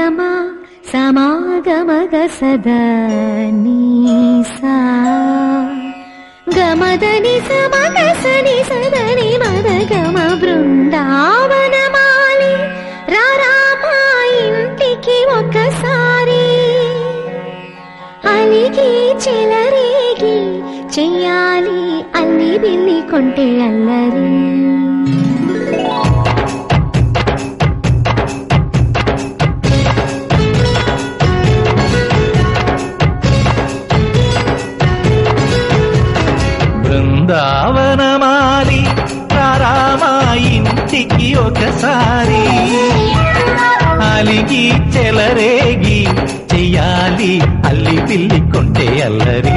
సమా సమాగమ? సమాగమగ సదా నీసా. గమదని సమగసని సదని మదగమ బృందావనమాలి. రారామా ఇంటికి ఒకసారి అలిగి చెలరేగి చెయ్యాలి అల్లి బిల్లి కొంటే అల్లరి. అల్లరి అల్లి పిల్లి కొంటే అల్లరి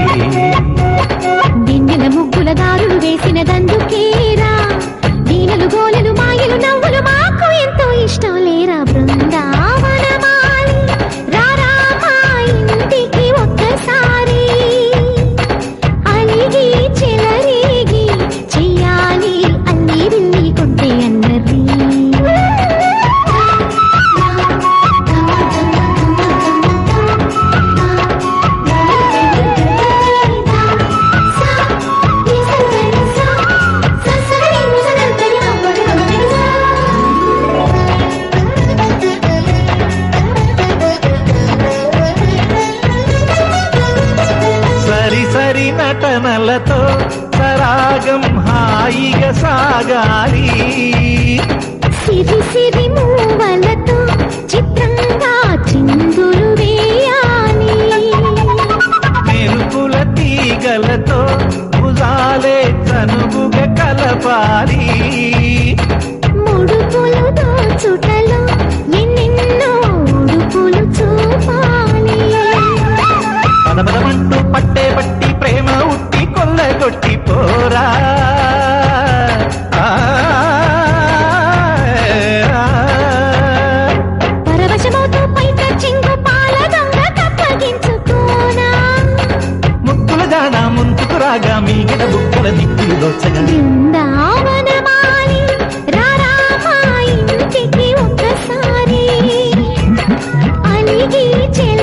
సాగాలి సిరి సిరి ಕಿಡಿ ಚೆಲ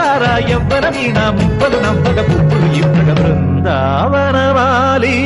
రారా ఎవ్వర వీణ ముప్పలు నమ్మక పుప్పులు ఇవ్వగ బృందావనవాలి.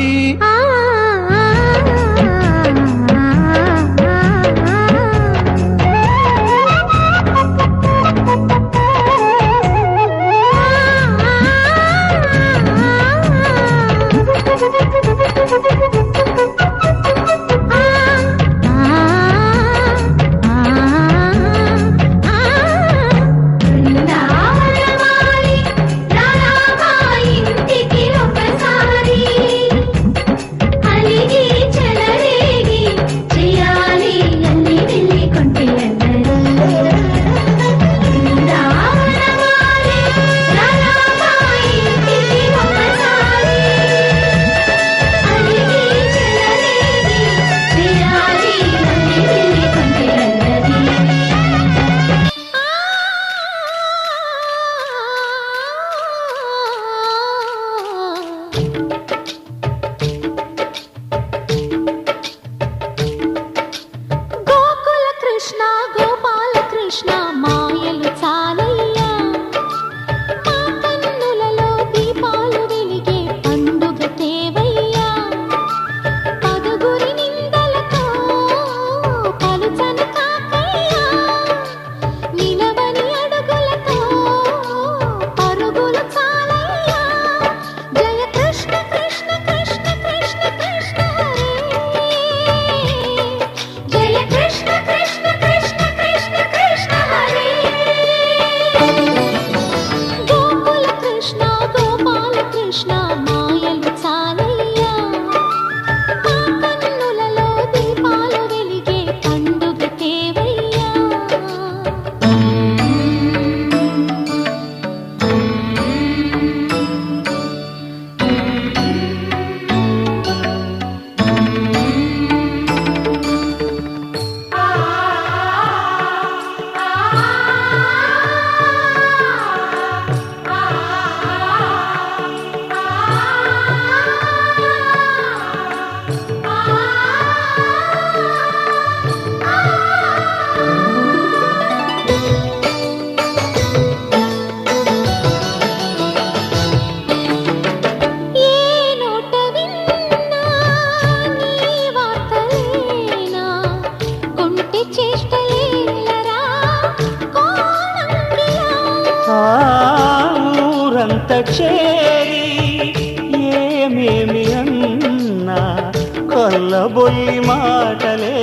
కులబొల్లి మాటలే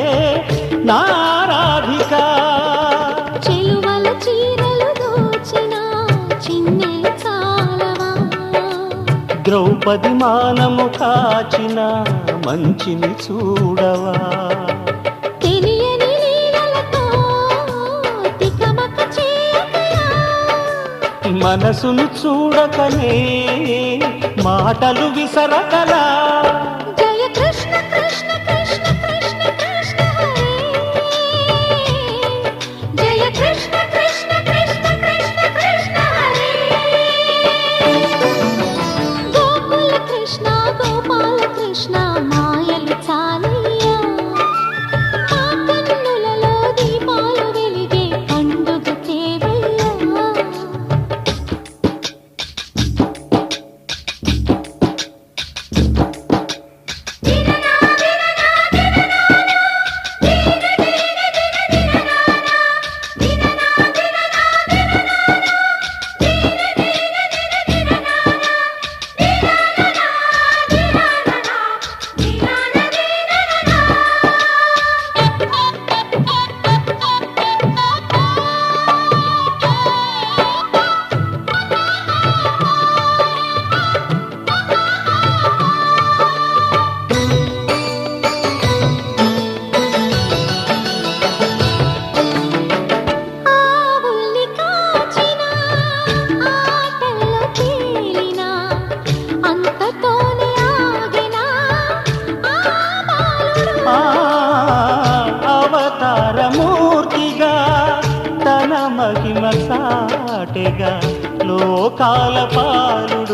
నారాధిక. ద్రౌపది మానము కాచిన మంచిని చూడవా? మనసును చూడకనే మాటలు విసరకలా. Krishna. కాటెగా లోకాల పాలు